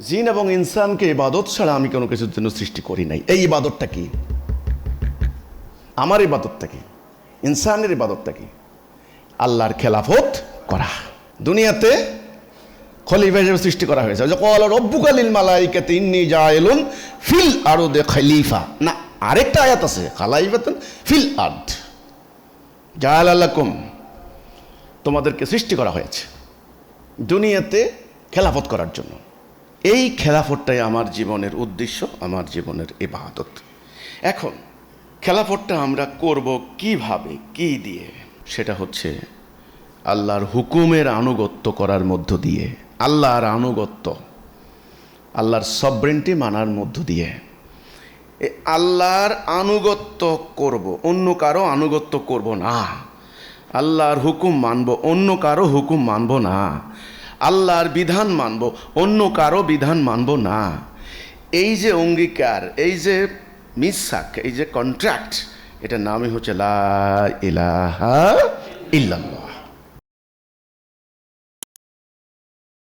জিন এবং ইনসানকে ইবাদত ছাড়া আমি কোনো কিছুর জন্য সৃষ্টি করি নাই। এই ইবাদতটা কি? আমার ইবাদতটা কি? ইনসানের ইবাদতটা কি? আল্লাহর খেলাফত করা। দুনিয়াতে খলিফা হিসেবে সৃষ্টি করা হয়েছে। কল রব্বুকালিল মালাইকাতে ইন্নি জায়েলুন ফিল আরদে খলিফা। না, আরেকটা আয়াত আছে, খালাইফাতুন ফিল আর্দ। জায়াল তোমাদেরকে সৃষ্টি করা হয়েছে। দুনিয়াতে খেলাফত করার জন্য। এই খেলাফটটাই আমার জীবনের উদ্দেশ্য, আমার জীবনের ইবাদত। এখন খেলাফটটা আমরা করব কীভাবে, কি দিয়ে? সেটা হচ্ছে আল্লাহর হুকুমের আনুগত্য করার মধ্য দিয়ে, আল্লাহর আনুগত্য, আল্লাহর সবরেন্টি মানার মধ্য দিয়ে। আল্লাহর আনুগত্য করব, অন্য কারও আনুগত্য করব না। আল্লাহর হুকুম মানব, অন্য কারও হুকুম মানব না। আল্লাহর বিধান মানব, অন্য কারও বিধান মানব না। এই যে অঙ্গীকার, এই যে মিসাক এই যে কন্ট্রাক্ট এটার নামই হচ্ছে লা ইলাহা ইল্লাল্লাহ।